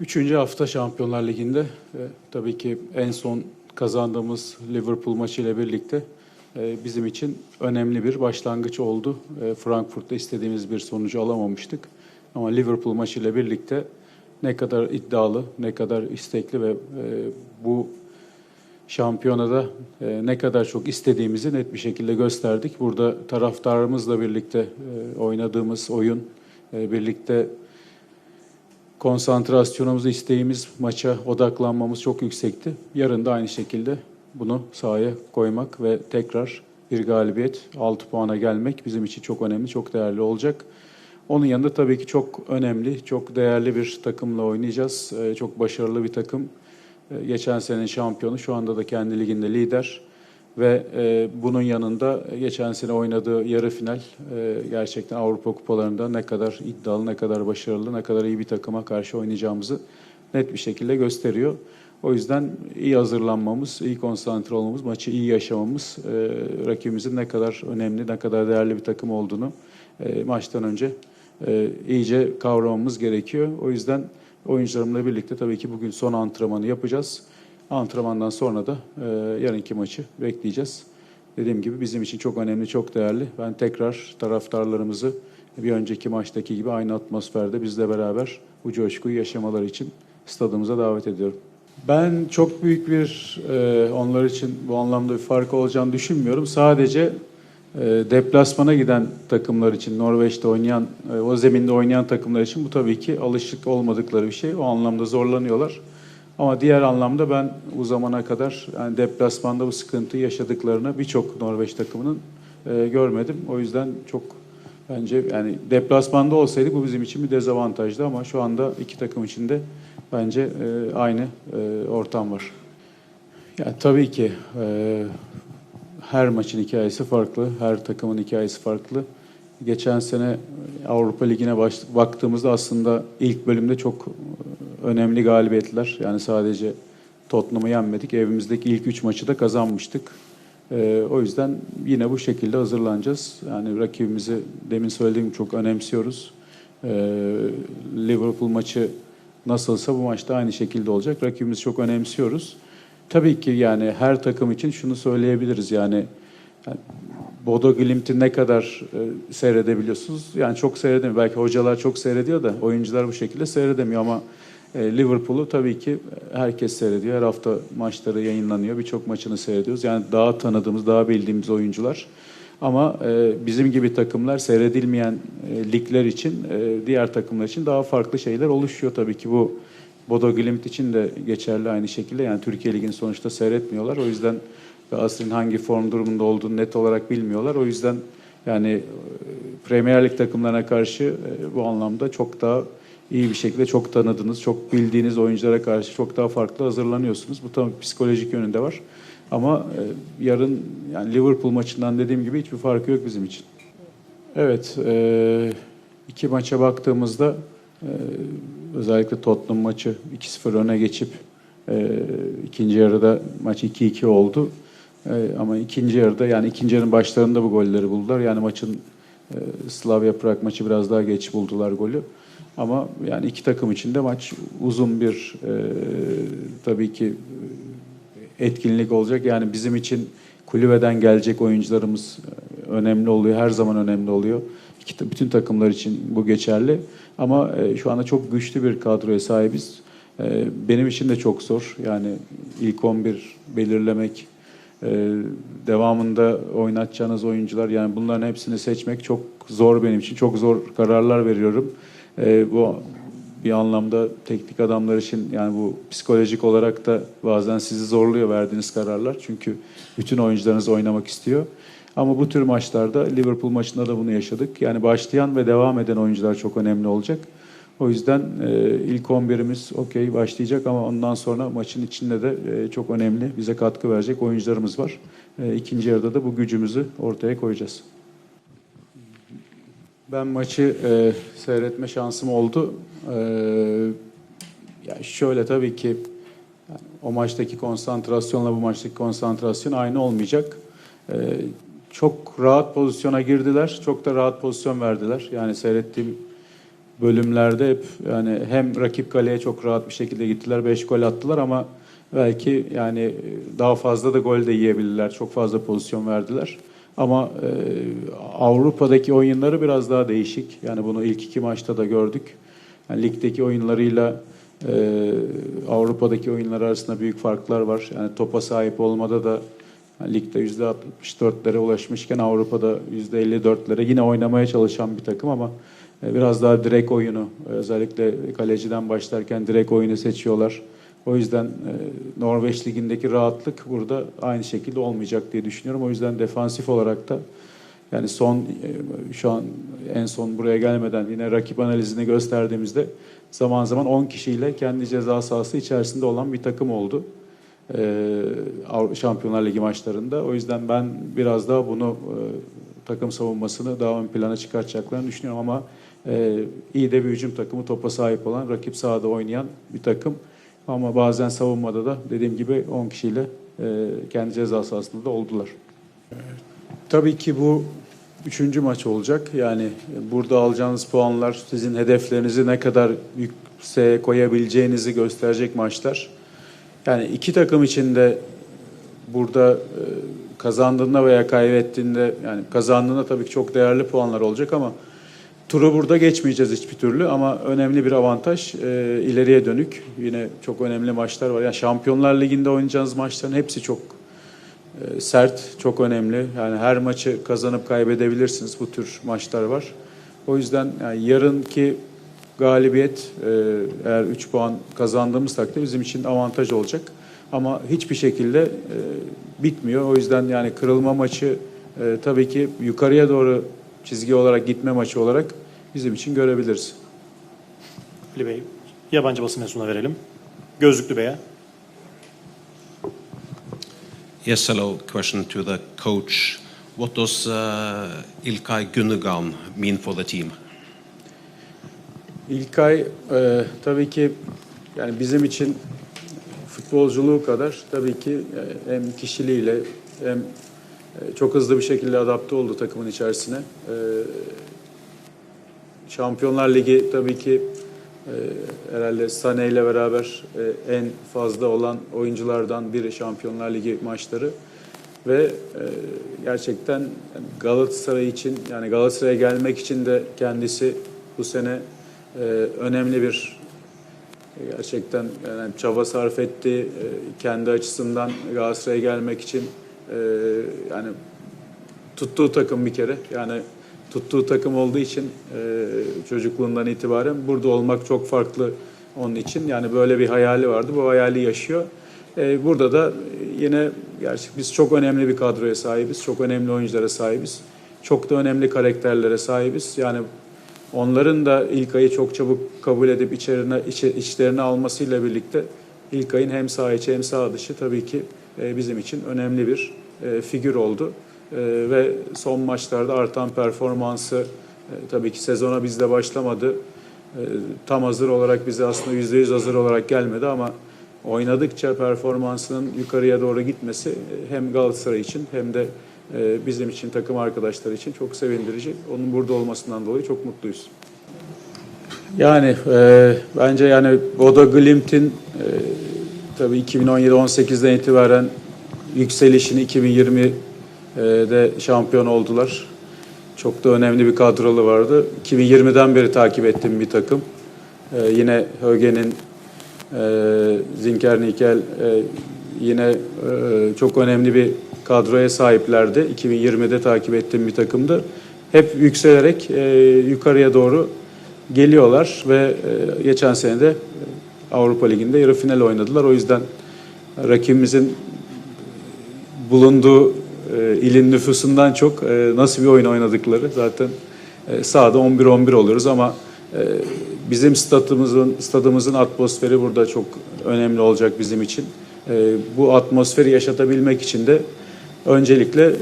Üçüncü hafta Şampiyonlar Ligi'nde e, tabii ki en son kazandığımız Liverpool maçı ile birlikte e, bizim için önemli bir başlangıç oldu. E, Frankfurt'ta istediğimiz bir sonucu alamamıştık. Ama Liverpool maçı ile birlikte ne kadar iddialı, ne kadar istekli ve e, bu şampiyonada e, ne kadar çok istediğimizi net bir şekilde gösterdik. Burada taraftarımızla birlikte e, oynadığımız oyun, e, birlikte konsantrasyonumuz, isteğimiz, maça odaklanmamız çok yüksekti. Yarın da aynı şekilde bunu sahaya koymak ve tekrar bir galibiyet, 6 puana gelmek bizim için çok önemli, çok değerli olacak. Onun yanında tabii ki çok önemli, çok değerli bir takımla oynayacağız. Ee, Çok başarılı bir takım. Ee, Geçen senenin şampiyonu, şu anda da kendi liginde lider. Ve e, bunun yanında geçen sene oynadığı yarı final e, gerçekten Avrupa kupalarında ne kadar iddialı, ne kadar başarılı, ne kadar iyi bir takıma karşı oynayacağımızı net bir şekilde gösteriyor. O yüzden iyi hazırlanmamız, iyi konsantre olmamız, maçı iyi yaşamamız, e, rakibimizin ne kadar önemli, ne kadar değerli bir takım olduğunu e, maçtan önce e, iyice kavramamız gerekiyor. O yüzden oyuncularımla birlikte tabii ki bugün son antrenmanı yapacağız. Antrenmandan sonra da e, yarınki maçı bekleyeceğiz. Dediğim gibi bizim için çok önemli, çok değerli. Ben tekrar taraftarlarımızı bir önceki maçtaki gibi aynı atmosferde bizle beraber bu coşkuyu yaşamaları için stadımıza davet ediyorum. Ben çok büyük bir e, onlar için bu anlamda bir fark olacağını düşünmüyorum. Sadece e, deplasmana giden takımlar için, Norveç'te oynayan, e, o zeminde oynayan takımlar için bu tabii ki alışık olmadıkları bir şey. O anlamda zorlanıyorlar. Ama diğer anlamda ben bu zamana kadar yani deplasmanda bu sıkıntıyı yaşadıklarını birçok Norveç takımının e, görmedim. O yüzden çok bence yani deplasmanda olsaydık bu bizim için bir dezavantajdı ama şu anda iki takım için de bence e, aynı e, ortam var. Ya tabii ki e, her maçın hikayesi farklı, her takımın hikayesi farklı. Geçen sene Avrupa Ligi'ne baktığımızda aslında ilk bölümde çok e, önemli galibiyetler. Yani sadece Tottenham'ı yenmedik. Evimizdeki ilk üç maçı da kazanmıştık. E, o yüzden yine bu şekilde hazırlanacağız. Yani rakibimizi demin söylediğim çok önemsiyoruz. E, Liverpool maçı nasılsa bu maçta aynı şekilde olacak. Rakibimizi çok önemsiyoruz. Tabii ki yani her takım için şunu söyleyebiliriz yani, yani Bodo Glimt'i ne kadar e, seyredebiliyorsunuz? Yani çok seyredemiyor. Belki hocalar çok seyrediyor da oyuncular bu şekilde seyredemiyor ama Liverpool'u tabii ki herkes seyrediyor. Her hafta maçları yayınlanıyor. Birçok maçını seyrediyoruz. Yani daha tanıdığımız, daha bildiğimiz oyuncular. Ama e, bizim gibi takımlar seyredilmeyen e, ligler için, e, diğer takımlar için daha farklı şeyler oluşuyor tabii ki bu Bodo Glimt için de geçerli aynı şekilde. Yani Türkiye Ligi'ni sonuçta seyretmiyorlar. O yüzden Galatasaray'ın hangi form durumunda olduğunu net olarak bilmiyorlar. O yüzden yani e, Premier Lig takımlarına karşı e, bu anlamda çok daha iyi bir şekilde çok tanıdığınız, çok bildiğiniz oyunculara karşı çok daha farklı hazırlanıyorsunuz. Bu tabii psikolojik yönünde var. Ama e, yarın yani Liverpool maçından dediğim gibi hiçbir farkı yok bizim için. Evet, e, iki maça baktığımızda e, özellikle Tottenham maçı 2-0 öne geçip e, ikinci yarıda maç 2-2 oldu. E, ama ikinci yarıda yani ikinci yarının başlarında bu golleri buldular. Yani maçın e, Slavia Prag maçı biraz daha geç buldular golü. Ama yani iki takım için de maç uzun bir e, tabii ki e, etkinlik olacak. Yani bizim için kulübeden gelecek oyuncularımız e, önemli oluyor. Her zaman önemli oluyor. İki, bütün takımlar için bu geçerli. Ama e, şu anda çok güçlü bir kadroya sahibiz. E, benim için de çok zor. Yani ilk 11 belirlemek, e, devamında oynatacağınız oyuncular yani bunların hepsini seçmek çok zor benim için. Çok zor kararlar veriyorum. E, bu bir anlamda teknik adamlar için yani bu psikolojik olarak da bazen sizi zorluyor verdiğiniz kararlar. Çünkü bütün oyuncularınız oynamak istiyor. Ama bu tür maçlarda Liverpool maçında da bunu yaşadık. Yani başlayan ve devam eden oyuncular çok önemli olacak. O yüzden e, ilk 11'imiz okey başlayacak ama ondan sonra maçın içinde de e, çok önemli bize katkı verecek oyuncularımız var. E, ikinci yarıda da bu gücümüzü ortaya koyacağız. Ben maçı e, seyretme şansım oldu. E, yani şöyle tabii ki yani o maçtaki konsantrasyonla bu maçtaki konsantrasyon aynı olmayacak. E, çok rahat pozisyona girdiler, çok da rahat pozisyon verdiler. Yani seyrettiğim bölümlerde hep yani hem rakip kaleye çok rahat bir şekilde gittiler, 5 gol attılar ama belki yani daha fazla da gol de yiyebilirler. Çok fazla pozisyon verdiler. Ama e, Avrupa'daki oyunları biraz daha değişik. Yani bunu ilk iki maçta da gördük. Yani ligdeki oyunlarıyla e, Avrupa'daki oyunlar arasında büyük farklar var. Yani topa sahip olmada da yani ligde %64'lere ulaşmışken Avrupa'da %54'lere yine oynamaya çalışan bir takım ama e, biraz daha direkt oyunu özellikle kaleciden başlarken direkt oyunu seçiyorlar. O yüzden e, Norveç ligindeki rahatlık burada aynı şekilde olmayacak diye düşünüyorum. O yüzden defansif olarak da yani son e, şu an en son buraya gelmeden yine rakip analizini gösterdiğimizde zaman zaman 10 kişiyle kendi ceza sahası içerisinde olan bir takım oldu. Avru- Şampiyonlar Ligi maçlarında. O yüzden ben biraz daha bunu e, takım savunmasını daha ön plana çıkartacaklarını düşünüyorum ama e, iyi de bir hücum takımı topa sahip olan rakip sahada oynayan bir takım. Ama bazen savunmada da dediğim gibi 10 kişiyle e, kendi ceza sahasında da oldular. Tabii ki bu üçüncü maç olacak. Yani burada alacağınız puanlar sizin hedeflerinizi ne kadar yükseğe koyabileceğinizi gösterecek maçlar. Yani iki takım için de burada e, kazandığında veya kaybettiğinde yani kazandığında tabii ki çok değerli puanlar olacak ama turu burada geçmeyeceğiz hiçbir türlü ama önemli bir avantaj e, ileriye dönük. Yine çok önemli maçlar var. Yani Şampiyonlar Ligi'nde oynayacağınız maçların hepsi çok e, sert, çok önemli. Yani her maçı kazanıp kaybedebilirsiniz. Bu tür maçlar var. O yüzden yani yarınki galibiyet e, eğer 3 puan kazandığımız takdirde bizim için avantaj olacak. Ama hiçbir şekilde e, bitmiyor. O yüzden yani kırılma maçı e, tabii ki yukarıya doğru çizgi olarak gitme maçı olarak bizim için görebiliriz. Ali Bey, yabancı basın mensubuna verelim. Gözlüklü Bey'e. Yes, hello. Question to the coach. What does uh, Ilkay Gundogan mean for the team? İlkay e, tabii ki yani bizim için futbolculuğu kadar tabii ki e, hem kişiliğiyle hem çok hızlı bir şekilde adapte oldu takımın içerisine. E, Şampiyonlar Ligi tabii ki e, herhalde Sané ile beraber e, en fazla olan oyunculardan biri Şampiyonlar Ligi maçları ve e, gerçekten Galatasaray için yani Galatasaray'a gelmek için de kendisi bu sene önemli bir gerçekten yani çaba sarf etti kendi açısından Galatasaray'a gelmek için e, yani tuttuğu takım bir kere. Yani tuttuğu takım olduğu için e, çocukluğundan itibaren burada olmak çok farklı onun için. Yani böyle bir hayali vardı. Bu hayali yaşıyor. E, burada da yine gerçek biz çok önemli bir kadroya sahibiz. Çok önemli oyunculara sahibiz. Çok da önemli karakterlere sahibiz. Yani onların da ilk ayı çok çabuk kabul edip içerine içe, içlerine almasıyla birlikte ilk ayın hem sağ içi hem sağ dışı tabii ki e, bizim için önemli bir e, figür oldu. E, ve son maçlarda artan performansı tabii ki sezona bizde başlamadı. Tam hazır olarak bize aslında yüzde yüz hazır olarak gelmedi ama oynadıkça performansının yukarıya doğru gitmesi hem Galatasaray için hem de bizim için takım arkadaşlar için çok sevindirici. Onun burada olmasından dolayı çok mutluyuz. Yani e, bence yani Bodo Glimt'in e, tabii 2017-18'den itibaren yükselişini 2020'de şampiyon oldular. Çok da önemli bir kadrolu vardı. 2020'den beri takip ettiğim bir takım. E, yine Höge'nin, e, Zinkernikel e, yine e, çok önemli bir kadroya sahiplerdi. 2020'de takip ettiğim bir takımdı. Hep yükselerek e, yukarıya doğru geliyorlar ve geçen sene de Avrupa Ligi'nde yarı final oynadılar. O yüzden rakibimizin bulunduğu e, ilin nüfusundan çok e, nasıl bir oyun oynadıkları zaten e, sahada 11-11 oluyoruz ama e, bizim stadımızın stadımızın atmosferi burada çok önemli olacak bizim için. E, bu atmosferi yaşatabilmek için de öncelikle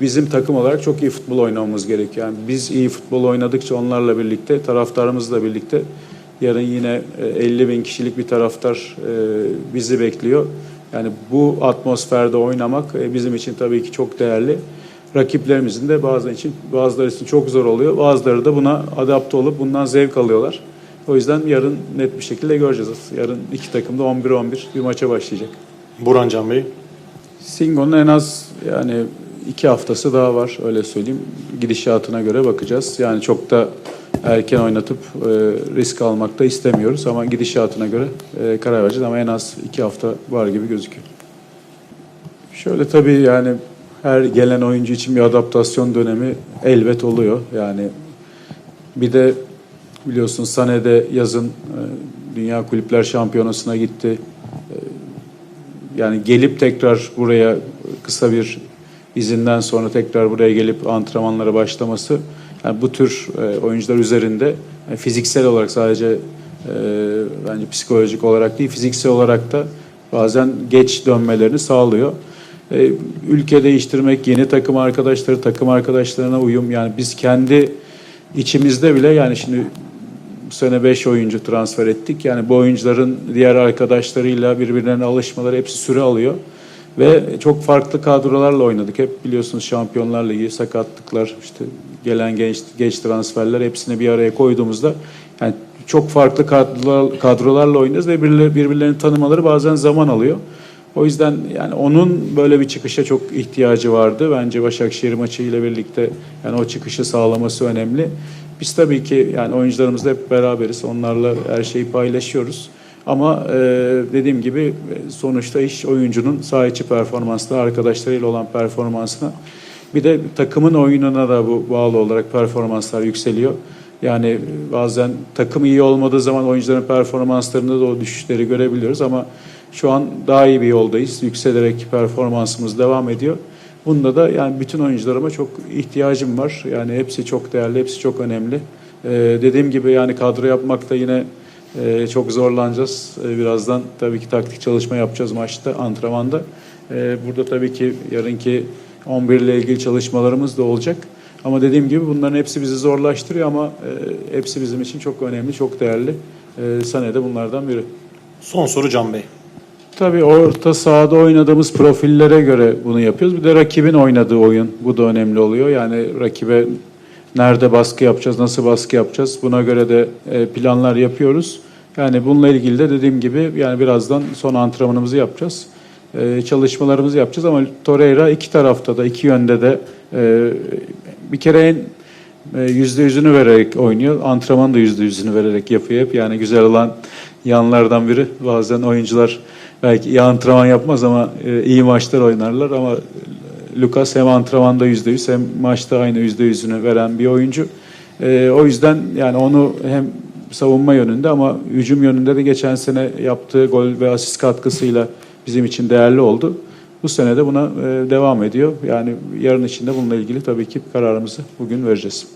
bizim takım olarak çok iyi futbol oynamamız gerekiyor. Yani biz iyi futbol oynadıkça onlarla birlikte, taraftarımızla birlikte yarın yine e, 50 bin kişilik bir taraftar e, bizi bekliyor. Yani bu atmosferde oynamak e, bizim için tabii ki çok değerli. rakiplerimizin de bazıları için bazıları için çok zor oluyor. Bazıları da buna adapte olup bundan zevk alıyorlar. O yüzden yarın net bir şekilde göreceğiz. Yarın iki takım da 11-11 bir maça başlayacak. Burhan Can Bey. Singo'nun en az yani iki haftası daha var öyle söyleyeyim. Gidişatına göre bakacağız. Yani çok da erken oynatıp e, risk almak da istemiyoruz ama gidişatına göre e, karar vereceğiz ama en az iki hafta var gibi gözüküyor. Şöyle tabii yani her gelen oyuncu için bir adaptasyon dönemi elbet oluyor. Yani bir de biliyorsun Sane'de yazın e, Dünya Kulüpler Şampiyonası'na gitti. E, yani gelip tekrar buraya kısa bir izinden sonra tekrar buraya gelip antrenmanlara başlaması yani bu tür e, oyuncular üzerinde yani fiziksel olarak sadece e, bence psikolojik olarak değil fiziksel olarak da bazen geç dönmelerini sağlıyor. E, ülke değiştirmek, yeni takım arkadaşları, takım arkadaşlarına uyum yani biz kendi içimizde bile yani şimdi bu sene 5 oyuncu transfer ettik. Yani bu oyuncuların diğer arkadaşlarıyla birbirlerine alışmaları hepsi süre alıyor. Ve çok farklı kadrolarla oynadık. Hep biliyorsunuz Şampiyonlar Ligi, sakatlıklar, işte gelen genç genç transferler hepsini bir araya koyduğumuzda yani çok farklı kadrolar, kadrolarla oynuyoruz ve birbirleri- birbirlerini tanımaları bazen zaman alıyor. O yüzden yani onun böyle bir çıkışa çok ihtiyacı vardı. Bence Başakşehir maçı ile birlikte yani o çıkışı sağlaması önemli. Biz tabii ki yani oyuncularımızla hep beraberiz. Onlarla her şeyi paylaşıyoruz. Ama e, dediğim gibi e, sonuçta iş oyuncunun saha içi performansına, arkadaşlarıyla olan performansına. Bir de takımın oyununa da bu bağlı olarak performanslar yükseliyor. Yani bazen takım iyi olmadığı zaman oyuncuların performanslarında da o düşüşleri görebiliyoruz ama şu an daha iyi bir yoldayız. Yükselerek performansımız devam ediyor. Bunda da yani bütün oyuncularıma çok ihtiyacım var. Yani hepsi çok değerli, hepsi çok önemli. Ee, dediğim gibi yani kadro yapmakta yine e, çok zorlanacağız. Ee, birazdan tabii ki taktik çalışma yapacağız maçta, antrenmanda. Ee, burada tabii ki yarınki 11 ile ilgili çalışmalarımız da olacak. Ama dediğim gibi bunların hepsi bizi zorlaştırıyor ama e, hepsi bizim için çok önemli, çok değerli. E, Sane de bunlardan biri. Son soru Can Bey. Tabii orta sahada oynadığımız profillere göre bunu yapıyoruz. Bir de rakibin oynadığı oyun bu da önemli oluyor. Yani rakibe nerede baskı yapacağız, nasıl baskı yapacağız buna göre de e, planlar yapıyoruz. Yani bununla ilgili de dediğim gibi yani birazdan son antrenmanımızı yapacağız. E, Çalışmalarımızı yapacağız ama Torreira iki tarafta da iki yönde de e, bir kere en yüzde yüzünü vererek oynuyor. Antrenman da yüzde yüzünü vererek yapıyor hep. Yani güzel olan yanlardan biri. Bazen oyuncular belki iyi antrenman yapmaz ama e, iyi maçlar oynarlar ama Lucas hem antrenmanda yüzde yüz hem maçta aynı yüzde yüzünü veren bir oyuncu. O yüzden yani onu hem savunma yönünde ama hücum yönünde de geçen sene yaptığı gol ve asist katkısıyla bizim için değerli oldu. Bu sene de buna e, devam ediyor. Yani yarın içinde bununla ilgili tabii ki kararımızı bugün vereceğiz.